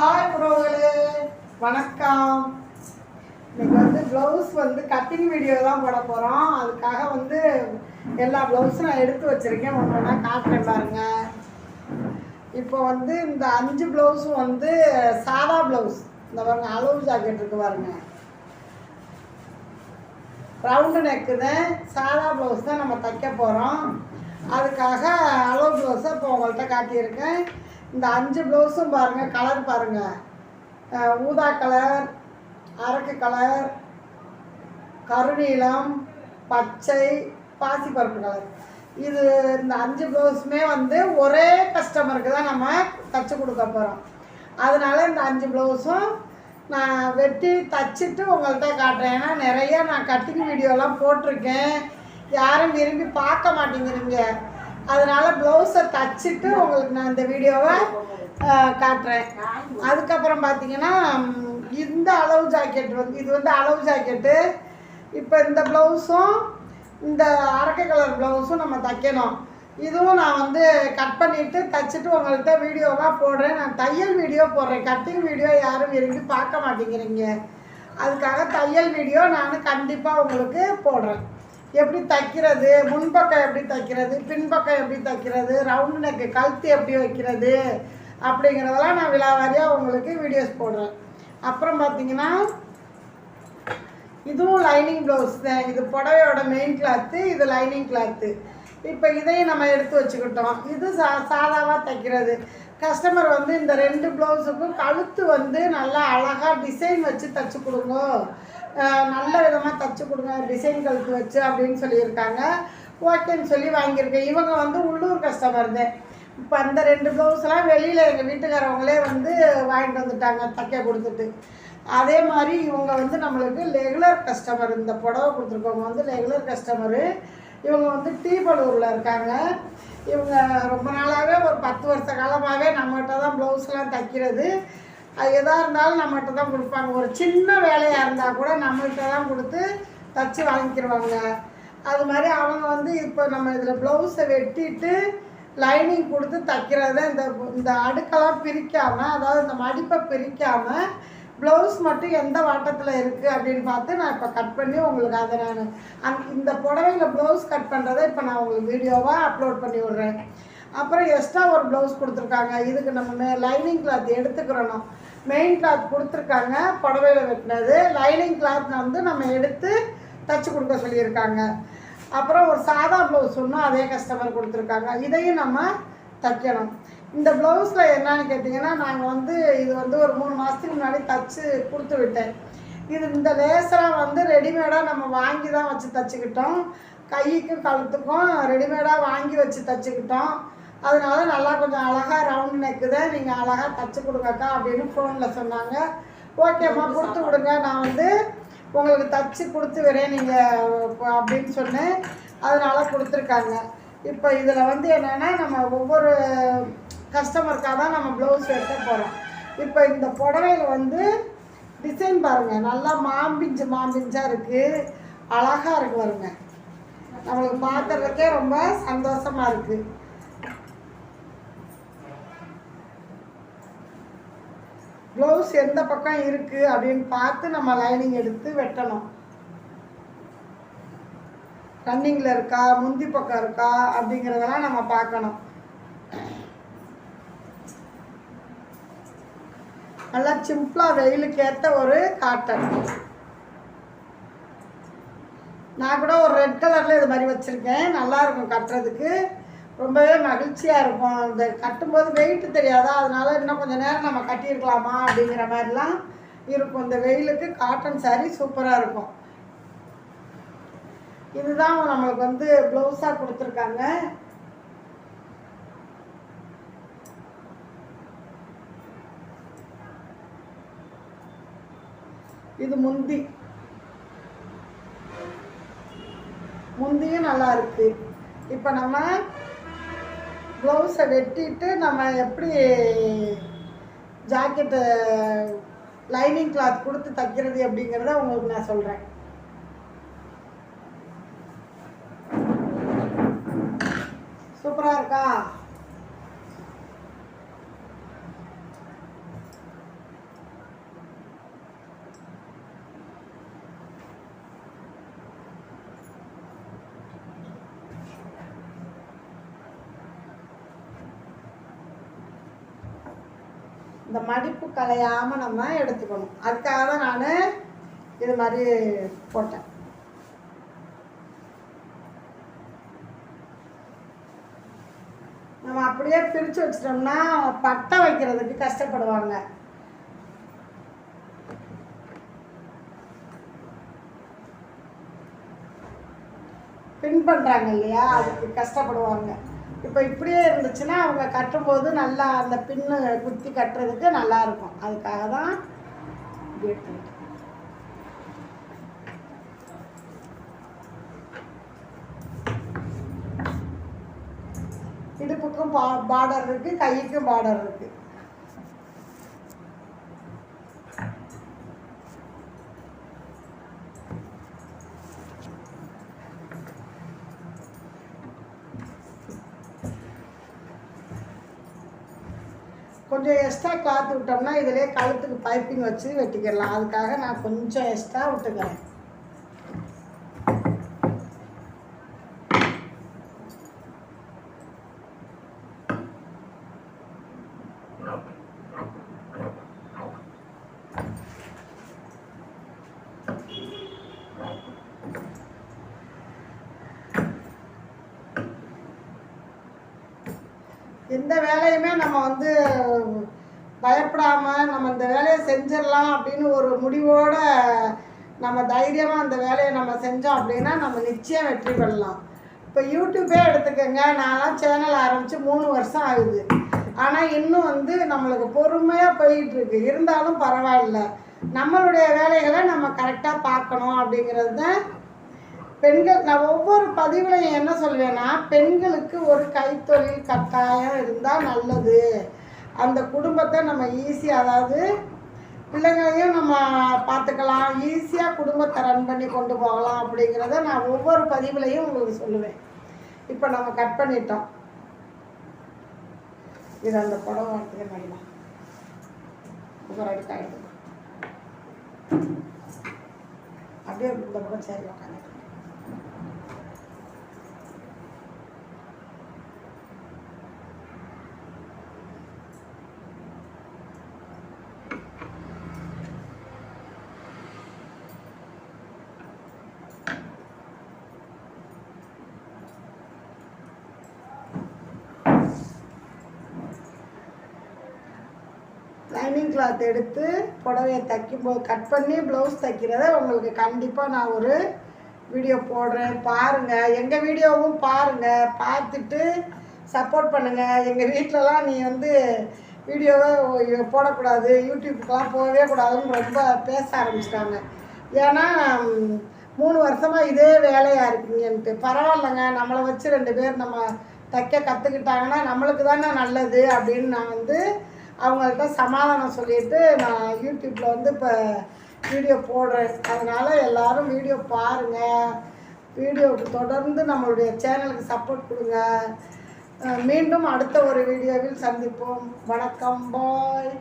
Hi உறவுகளே. வணக்கம். இன்னைக்கு வந்து ப்ளவுஸ் வந்து கட்டிங் வீடியோ தான் போட போகிறோம் அதுக்காக வந்து எல்லா ப்ளவுஸும் நான் எடுத்து வச்சுருக்கேன். ஒன்று ஒன்றா காட்டுறேன் பாருங்க. இப்போ வந்து இந்த அஞ்சு ப்ளவுஸும் வந்து சாதா ப்ளவுஸ் இந்த பாருங்க அளவு ஜாக்கெட் இருக்கு பாருங்க. ரவுண்டு நெக்கு தான் சாதா ப்ளவுஸ் தான் நம்ம தைக்க போகிறோம் அதுக்காக அளவு ப்ளவுஸை இப்போ உங்கள்கிட்ட காட்டியிருக்கேன். இந்த அஞ்சு ப்ளவுஸும் பாருங்கள் கலர் பாருங்கள் ஊதா கலர் அரக்கு கலர் கருநீலம் பச்சை பாசிப்பருப்பு கலர் இது இந்த அஞ்சு ப்ளவுஸுமே வந்து ஒரே கஸ்டமருக்கு தான் நம்ம தச்சு கொடுக்க போகிறோம் அதனால இந்த அஞ்சு ப்ளவுஸும் நான் வெட்டி தச்சுட்டு உங்கள்கிட்ட காட்டுறேன். ஏன்னா நிறைய நான் கட்டிங் வீடியோலாம் போட்டிருக்கேன். யாரும் விரும்பி பார்க்க மாட்டேங்கிறீங்க. அதனால ப்ளவுஸை தச்சுட்டு உங்களுக்கு நான் இந்த வீடியோவை காட்டுறேன். அதுக்கப்புறம் பார்த்தீங்கன்னா இந்த அளவு ஜாக்கெட் வந்து இது வந்து அளவு ஜாக்கெட்டு இப்போ இந்த ப்ளவுஸும் இந்த அரக்கை கலர் ப்ளவுஸும் நம்ம தைக்கணும். இதுவும் நான் வந்து கட் பண்ணிவிட்டு தச்சுட்டு உங்கள்கிட்ட வீடியோவாக போடுறேன். நான் தையல் வீடியோ போடுறேன். கட்டிங் வீடியோ யாரும் விரும்பி பார்க்க மாட்டேங்கிறீங்க. அதுக்காக தையல் வீடியோ நான் கண்டிப்பாக உங்களுக்கு போடுறேன். எப்படி தைக்கிறது முன்பக்கம் எப்படி தைக்கிறது பின்பக்கம் எப்படி தைக்கிறது ரவுண்டு நெக்கு கழுத்து எப்படி வைக்கிறது அப்படிங்கிறதெல்லாம் நான் விழாவாரியாக உங்களுக்கு வீடியோஸ் போடுறேன். அப்புறம் பார்த்தீங்கன்னா இதுவும் லைனிங் ப்ளவுஸ் தான் இது புடவையோட மெயின் கிளாத்து இது லைனிங் கிளாத்து இப்போ இதையும் நம்ம எடுத்து வச்சுக்கிட்டோம். இது சா சாதாவாக தைக்கிறது. கஸ்டமர் வந்து இந்த ரெண்டு ப்ளவுஸுக்கும் கழுத்து வந்து நல்லா அழகாக டிசைன் வச்சு தைச்சி கொடுங்க. நல்ல விதமாக தைச்சி கொடுங்க டிசைன் கழுத்து வச்சு அப்படின்னு சொல்லியிருக்காங்க. ஓகேன்னு சொல்லி வாங்கியிருக்கேன். இவங்க வந்து உள்ளூர் கஸ்டமர் தான் இப்போ அந்த ரெண்டு ப்ளவுஸ்லாம் வெளியில் எங்கள் வீட்டுக்காரவங்களே வந்து வாங்கிட்டு வந்துட்டாங்க தைக்க கொடுத்துட்டு. அதே மாதிரி இவங்க வந்து நம்மளுக்கு ரெகுலர் கஸ்டமர் இந்த புடவை கொடுத்துருக்கவங்க வந்து ரெகுலர் கஸ்டமரு இவங்க வந்து டீபலூரில் இருக்காங்க. இவங்க ரொம்ப நாளாகவே ஒரு பத்து வருஷ காலமாகவே நம்மகிட்ட தான் ப்ளவுஸ்லாம் தைக்கிறது. அது எதாக இருந்தாலும் நம்மகிட்ட தான் கொடுப்பாங்க. ஒரு சின்ன வேலையாக இருந்தால் கூட நம்மகிட்ட தான் கொடுத்து தச்சு வாங்கிக்கிடுவாங்க அது மாதிரி அவங்க வந்து இப்போ நம்ம இதில் ப்ளவுஸை வெட்டிட்டு லைனிங் கொடுத்து தைக்கிறத இந்த இந்த அடுக்கெல்லாம் பிரிக்காமல் அதாவது இந்த மடிப்பை பிரிக்காமல் ப்ளவுஸ் மட்டும் எந்த வாட்டத்தில் இருக்குது அப்படின்னு பார்த்து நான் இப்போ கட் பண்ணி உங்களுக்கு அதை நான் அந் இந்த புடவையில் ப்ளவுஸ் கட் பண்ணுறதை இப்போ நான் உங்களுக்கு வீடியோவாக அப்லோட் பண்ணி விட்றேன். அப்புறம் எக்ஸ்ட்ரா ஒரு ப்ளவுஸ் கொடுத்துருக்காங்க. இதுக்கு நம்ம மே லைனிங் கிளாத் எடுத்துக்கிறணும். மெயின் கிளாத் கொடுத்துருக்காங்க புடவையில் வெட்டினது. லைனிங் கிளாத் வந்து நம்ம எடுத்து தச்சு கொடுக்க சொல்லியிருக்காங்க. அப்புறம் ஒரு சாதா ப்ளவுஸ் ஒன்றும் அதே கஸ்டமர் கொடுத்துருக்காங்க. இதையும் நம்ம தைக்கணும். இந்த ப்ளவுஸில் என்னன்னு கேட்டிங்கன்னா நாங்கள் வந்து இது வந்து ஒரு மூணு மாதத்துக்கு முன்னாடி தச்சு கொடுத்து விட்டேன். இது இந்த லேசராக வந்து ரெடிமேடாக நம்ம வாங்கி தான் வச்சு தச்சுக்கிட்டோம். கைக்கும் கழுத்துக்கும் ரெடிமேடாக வாங்கி வச்சு தச்சுக்கிட்டோம். அதனால நல்லா கொஞ்சம் அழகாக ரவுண்ட் நெக்கு தான் நீங்கள் அழகாக தச்சு கொடுங்கக்கா அப்படின்னு ஃபோனில் சொன்னாங்க. ஓகேம்மா கொடுத்து விடுங்க. நான் வந்து உங்களுக்கு தச்சு கொடுத்து வரேன் நீங்கள் அப்படின்னு சொன்னேன். அதனால கொடுத்துருக்காங்க. இப்போ இதில் வந்து என்னென்னா நம்ம ஒவ்வொரு கஸ்டமருக்காக தான் நம்ம ப்ளவுஸ் வெட்ட போகிறோம் இப்போ இந்த புடவையில் வந்து டிசைன் பாருங்கள் நல்லா மாம்பிஞ்சு மாம்பிஞ்சாக இருக்குது அழகாக இருக்கு பாருங்க. நம்மளுக்கு பார்க்கறதுக்கே ரொம்ப சந்தோஷமாக இருக்குது ப்ளவுஸ் எந்த பக்கம் இருக்குது அப்படின்னு பார்த்து நம்ம லைனிங் எடுத்து வெட்டணும். ரன்னிங்கில் இருக்கா முந்தி பக்கம் இருக்கா அப்படிங்கிறதெல்லாம் நம்ம பார்க்கணும். நல்லா சிம்பிளாக வெயிலுக்கு ஏற்ற ஒரு காட்டன் நான் கூட ஒரு ரெட் கலரில் இது மாதிரி வச்சுருக்கேன். நல்லாயிருக்கும் கட்டுறதுக்கு. ரொம்பவே மகிழ்ச்சியாக இருக்கும். இந்த கட்டும்போது வெயிட்டு தெரியாதா? அதனால இன்னும் கொஞ்சம் நேரம் நம்ம கட்டியிருக்கலாமா அப்படிங்கிற மாதிரிலாம் இருக்கும். இந்த வெயிலுக்கு காட்டன் சாரீ சூப்பராக இருக்கும். இதுதான் நம்மளுக்கு வந்து ப்ளவுஸாக கொடுத்துருக்காங்க. இது முந்தி. முந்தியும் நல்லா இருக்கு. இப்போ நம்ம ப்ளவுஸை வெட்டிட்டு நம்ம எப்படி ஜாக்கெட்டு லைனிங் கிளாத் கொடுத்து தைக்கிறது அப்படிங்கிறத உங்களுக்கு நான் சொல்கிறேன் சூப்பராக இருக்கா? இந்த மடிப்பு கலையாமல் நம்ம எடுத்துக்கணும். அதுக்காக தான் நான் இது மாதிரி போட்டேன். நம்ம அப்படியே பிரித்து வச்சிட்டோம்னா பட்டை வைக்கிறதுக்கு கஷ்டப்படுவாங்க. பின் பண்ணுறாங்க இல்லையா? அதுக்கு கஷ்டப்படுவாங்க. இப்போ இப்படியே இருந்துச்சுன்னா அவங்க கட்டும்போது நல்லா அந்த பின்னு குத்தி கட்டுறதுக்கு நல்லா இருக்கும். அதுக்காக தான் இடுப்புக்கும் பா பார்டர் இருக்குது கைக்கும் பார்டர் இருக்குது கொஞ்சம் எக்ஸ்ட்ரா கிளாத் விட்டோம்னா இதிலே கழுத்துக்கு பைப்பிங் வச்சு வெட்டிக்கிடலாம் அதுக்காக நான் கொஞ்சம் எக்ஸ்ட்ரா விட்டுக்கிறேன். எந்த வேலையுமே நம்ம வந்து பயப்படாமல் நம்ம இந்த வேலையை செஞ்சிடலாம் அப்படின்னு ஒரு முடிவோட நம்ம தைரியமாக அந்த வேலையை நம்ம செஞ்சோம் அப்படின்னா நம்ம நிச்சயம் வெற்றி பெறலாம். இப்போ யூடியூப்பே எடுத்துக்கோங்க. நான்லாம் சேனல் ஆரம்பித்து மூணு வருஷம் ஆகுது. ஆனால் இன்னும் வந்து நம்மளுக்கு பொறுமையாக போயிட்டுருக்கு. இருந்தாலும் பரவாயில்ல. நம்மளுடைய வேலைகளை நம்ம கரெக்டாக பார்க்கணும் அப்படிங்கிறது தான் பெண்கள் நான் ஒவ்வொரு பதிவுலையும் என்ன சொல்வேன்னா பெண்களுக்கு ஒரு கைத்தொழில் கட்டாயம் இருந்தால் நல்லது. அந்த குடும்பத்தை நம்ம ஈஸியாக அதாவது பிள்ளைங்களையும் நம்ம பார்த்துக்கலாம். ஈஸியாக குடும்பத்தை ரன் பண்ணி கொண்டு போகலாம் அப்படிங்கிறத நான் ஒவ்வொரு பதிவுலையும் உங்களுக்கு சொல்லுவேன். இப்போ நம்ம கட் பண்ணிட்டோம். இது அந்த புடவை எடுத்துக்க வேண்டாம் ஒரு அப்படியே இந்த பக்கம் சரி உட்காந்து லைனிங் கிளாத் எடுத்து புடவையை தைக்கும்போது கட் பண்ணி ப்ளவுஸ் தைக்கிறத உங்களுக்கு கண்டிப்பாக நான் ஒரு வீடியோ போடுறேன். பாருங்கள் எங்கள் வீடியோவும் பாருங்கள் பார்த்துட்டு சப்போர்ட் பண்ணுங்கள் எங்கள் வீட்டிலலாம் நீ வந்து வீடியோவை போடக்கூடாது. யூடியூப்புக்கெலாம் போகவே கூடாதுன்னு ரொம்ப பேச ஆரம்பிச்சிட்டாங்க. ஏன்னா மூணு வருஷமாக இதே வேலையாக இருக்குங்கன்ட்டு பரவாயில்லைங்க. நம்மளை வச்சு ரெண்டு பேர் நம்ம தைக்க கற்றுக்கிட்டாங்கன்னா நம்மளுக்கு தானே நல்லது அப்படின்னு நான் வந்து அவங்கள்ட்ட சமாதானம் சொல்லிட்டு நான் யூடியூப்பில் வந்து இப்போ வீடியோ போடுறேன். அதனால் எல்லாரும் வீடியோ பாருங்கள் வீடியோவுக்கு தொடர்ந்து நம்மளுடைய சேனலுக்கு சப்போர்ட் கொடுங்க. மீண்டும் அடுத்த ஒரு வீடியோவில் சந்திப்போம். வணக்கம். பாய்